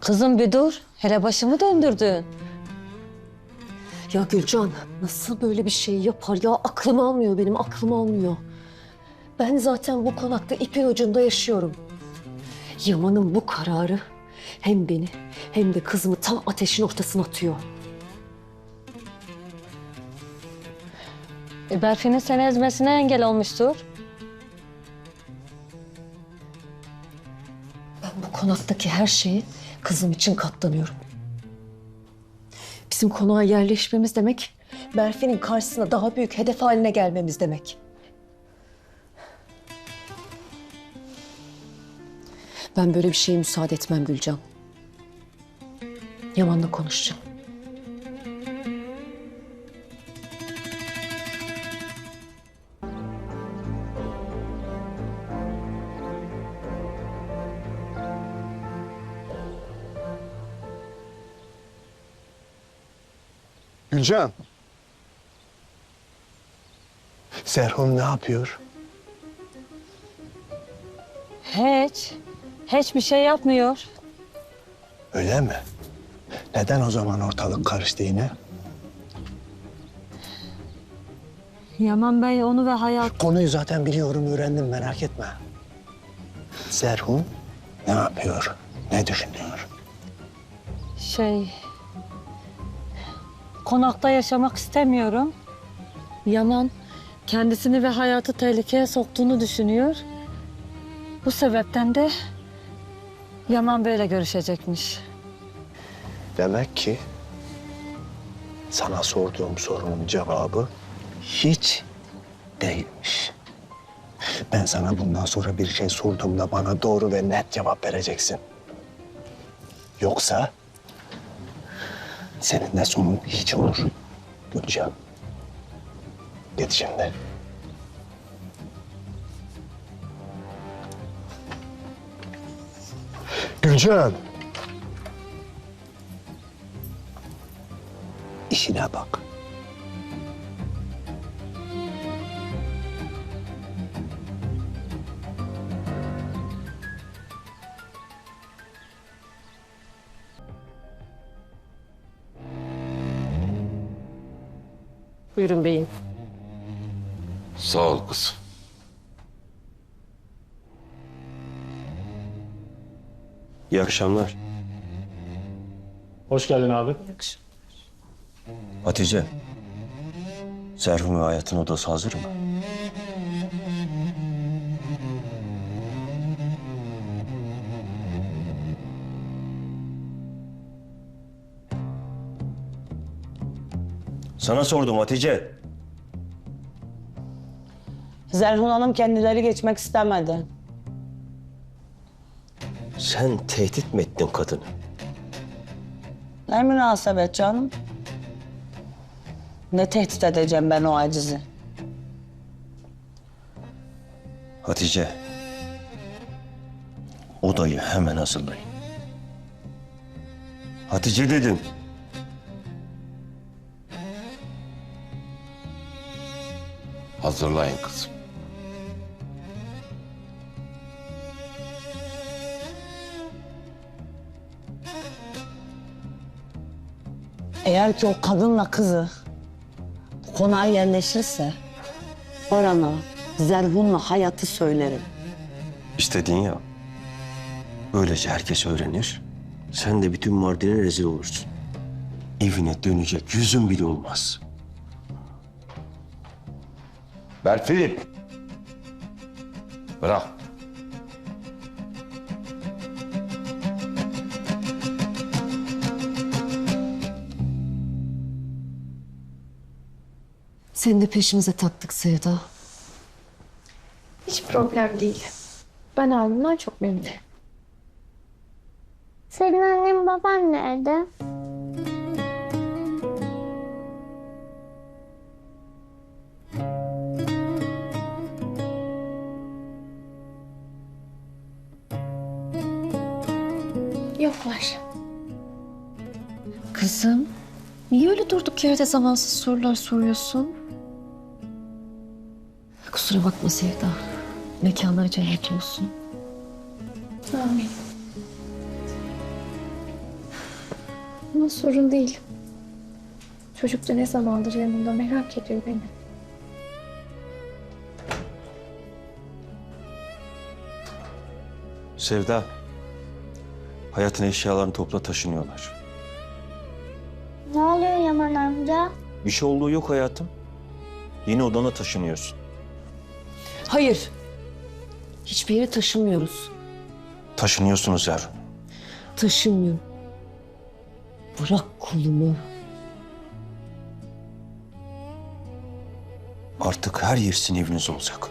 Kızım bir dur. Hele başımı döndürdün. Ya Gülcan nasıl böyle bir şey yapar ya aklım almıyor benim aklım almıyor. Ben zaten bu konakta ipin ucunda yaşıyorum. Yaman'ın bu kararı hem beni hem de kızımı tam ateşin ortasına atıyor. E, Berfin'in seni ezmesine engel olmuştur. Ben bu konaktaki her şeyi kızım için katlanıyorum. Bizim konağa yerleşmemiz demek Berfin'in karşısına daha büyük hedef haline gelmemiz demek. Ben böyle bir şeye müsaade etmem Gülcan. Yaman'la konuşacağım. Gülcan. Serhum ne yapıyor? Hiç. Hiçbir şey yapmıyor. Öyle mi? Neden o zaman ortalık karıştı yine? Yaman Bey onu ve hayat... Konuyu zaten biliyorum, öğrendim merak etme. Serhum ne yapıyor? Ne düşünüyor? Şey... Konakta yaşamak istemiyorum. Yaman kendisini ve hayatı tehlikeye soktuğunu düşünüyor. Bu sebepten de Yaman böyle görüşecekmiş. Demek ki sana sorduğum sorunun cevabı hiç değilmiş. Ben sana bundan sonra bir şey sorduğumda bana doğru ve net cevap vereceksin. Yoksa senin de sonun hiç olur. Gülcan. Git şimdi. Gülcan. İşine bak. Buyurun beyim. Sağ ol kızım. İyi akşamlar. Hoş geldin abi. Hatice. Serhum ve Hayat'ın odası hazır mı? Sana sordum Hatice. Zerhun Hanım kendileri geçmek istemedi. Sen tehdit mi ettin kadını? Ne münasebet canım? Ne tehdit edeceğim ben o acizi? Hatice. Odayı hemen hazırlayın. Hatice dedim. Hazırlayın kızım. Eğer ki o kadınla kızı konağa yerleşirse Orhan'a Zerhun'la hayatı söylerim. İstedin ya. Böylece herkes öğrenir. Sen de bütün Mardin'e rezil olursun. Evine dönecek yüzün bile olmaz. Berfilip. Bırak. Seni de peşimize taktık Sevda. Hiç problem değil. Ben halimden çok memnunum. Senin annen baban nerede? Yoklar. Kızım, niye öyle durduk yerde zamansız sorular soruyorsun? Kusura bakma Sevda. Mekanları cennet olsun. Amin. Ama sorun değil. Çocuk da ne zamandır yanımda merak ediyor beni. Sevda, hayatın eşyalarını topla taşınıyorlar. Ne oluyor Yaman amca? Bir şey olduğu yok hayatım. Yeni odana taşınıyorsun. Hayır. Hiçbir yere taşımıyoruz. Taşınıyorsunuz yavrum. Taşınmıyorum. Bırak kolumu. Artık her yer sizin eviniz olacak.